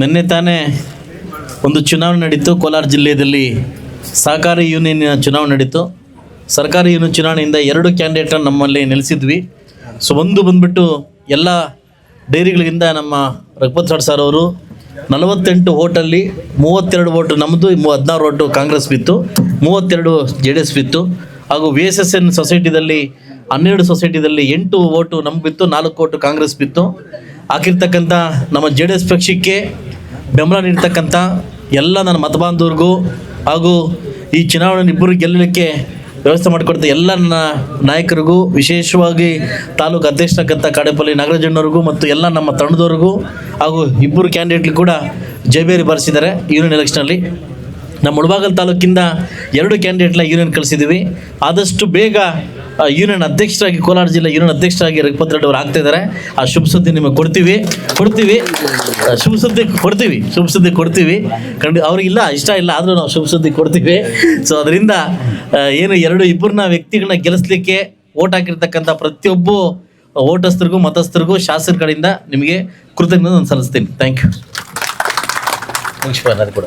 ನಿನ್ನೆ ತಾನೇ ಒಂದು ಚುನಾವಣೆ ನಡೀತು. ಕೋಲಾರ ಜಿಲ್ಲೆಯಲ್ಲಿ ಸಹಕಾರಿ ಯೂನಿಯನ್ ಚುನಾವಣೆ ನಡೀತು. ಸರ್ಕಾರಿ ಯೂನಿಯನ್ ಚುನಾವಣೆಯಿಂದ ಎರಡು ಕ್ಯಾಂಡಿಡೇಟನ್ನು ನಮ್ಮಲ್ಲಿ ನೆಲೆಸಿದ್ವಿ ಸೊ, ಒಂದು ಬಂದ್ಬಿಟ್ಟು ಎಲ್ಲ ಡೈರಿಗಳಿಂದ ನಮ್ಮ ರಘುಪತ್ ರಾಡ್ ಸರ್ ಅವರು ನಲವತ್ತೆಂಟು ಓಟಲ್ಲಿ ಮೂವತ್ತೆರಡು ಓಟು ನಮ್ಮದು ಹದಿನಾರು ಓಟು ಕಾಂಗ್ರೆಸ್ ಬಿತ್ತು. ಮೂವತ್ತೆರಡು ಜೆ ಡಿ ಎಸ್ ಬಿತ್ತು. ಹಾಗೂ ವಿ ಎಸ್ ಎಸ್ ಎನ್ ಸೊಸೈಟಿದಲ್ಲಿ ಹನ್ನೆರಡು ಸೊಸೈಟಿದಲ್ಲಿ ಎಂಟು ಓಟು ನಮ್ಗೆ ಬಿತ್ತು, ನಾಲ್ಕು ಓಟು ಕಾಂಗ್ರೆಸ್ ಬಿತ್ತು. ಹಾಕಿರ್ತಕ್ಕಂಥ ನಮ್ಮ ಜೆ ಡಿ ಎಸ್ ಪಕ್ಷಕ್ಕೆ ಬೆಂಬಲ ನೀಡ್ತಕ್ಕಂಥ ಎಲ್ಲ ನನ್ನ ಮತಬಾಂಧವ್ರಿಗೂ ಹಾಗೂ ಈ ಚುನಾವಣೆ ಇಬ್ಬರು ಗೆಲ್ಲಲಿಕ್ಕೆ ವ್ಯವಸ್ಥೆ ಮಾಡಿಕೊಡ್ತಾ ಎಲ್ಲ ನನ್ನ ನಾಯಕರಿಗೂ, ವಿಶೇಷವಾಗಿ ತಾಲೂಕು ಅಧ್ಯಕ್ಷರಾಗಂಥ ಕಾಡೇಪಲ್ಲಿ ನಾಗರಾಜಣ್ಣವ್ರಿಗೂ ಮತ್ತು ಎಲ್ಲ ನಮ್ಮ ತಂಡದವ್ರಿಗೂ ಹಾಗೂ ಇಬ್ಬರು ಕ್ಯಾಂಡಿಡೇಟ್ಲಿ ಕೂಡ ಜಯಬೇರಿ ಬಾರಿಸಿದ್ದಾರೆ ಯೂನಿಯನ್ ಎಲೆಕ್ಷನಲ್ಲಿ ನಮ್ಮ ಮುಳಬಾಗಲ್ ತಾಲೂಕಿಂದ ಎರಡು ಕ್ಯಾಂಡಿಡೇಟ್ನ ಯೂನಿಯನ್ ಕಳಿಸಿದ್ದೀವಿ ಆದಷ್ಟು ಬೇಗ ಯೂನಿಯನ್ ಅಧ್ಯಕ್ಷರಾಗಿ ಕೋಲಾರ ಜಿಲ್ಲಾ ಯೂನಿಯನ್ ಅಧ್ಯಕ್ಷರಾಗಿ ರಘುಪತ್ ರೆಡ್ಡಿ ಅವರು ಆಗ್ತಾ ಇದ್ದಾರೆ. ಆ, ಶುಭ ಸುದ್ದಿ ನಿಮಗೆ ಕೊಡ್ತೀವಿ. ಕೊಡ್ತೀವಿ. ಶುಭ ಸುದ್ದಿ ಕೊಡ್ತೀವಿ. ಶುಭ ಸುದ್ದಿ ಕೊಡ್ತೀವಿ. ಖಂಡಿ ಅವ್ರಿಗಿಲ್ಲ ಇಷ್ಟ ಇಲ್ಲ, ಆದರೂ ನಾವು ಶುಭ ಸುದ್ದಿ ಕೊಡ್ತೀವಿ. ಸೊ ಅದರಿಂದ ಏನು ಎರಡು ಇಬ್ಬರನ್ನ ವ್ಯಕ್ತಿಗಳನ್ನ ಗೆಲ್ಲಿಸ್ಲಿಕ್ಕೆ ಓಟ್ ಹಾಕಿರ್ತಕ್ಕಂಥ ಪ್ರತಿಯೊಬ್ಬ ಓಟಸ್ಥರಿಗೂ ಮತಸ್ಥರಿಗೂ ಶಾಸಕರ ಕಡೆಯಿಂದ ನಿಮಗೆ ಕೃತಜ್ಞತೆ ನಾನು ಸಲ್ಲಿಸ್ತೀನಿ ಥ್ಯಾಂಕ್ ಯು ಕೂಡ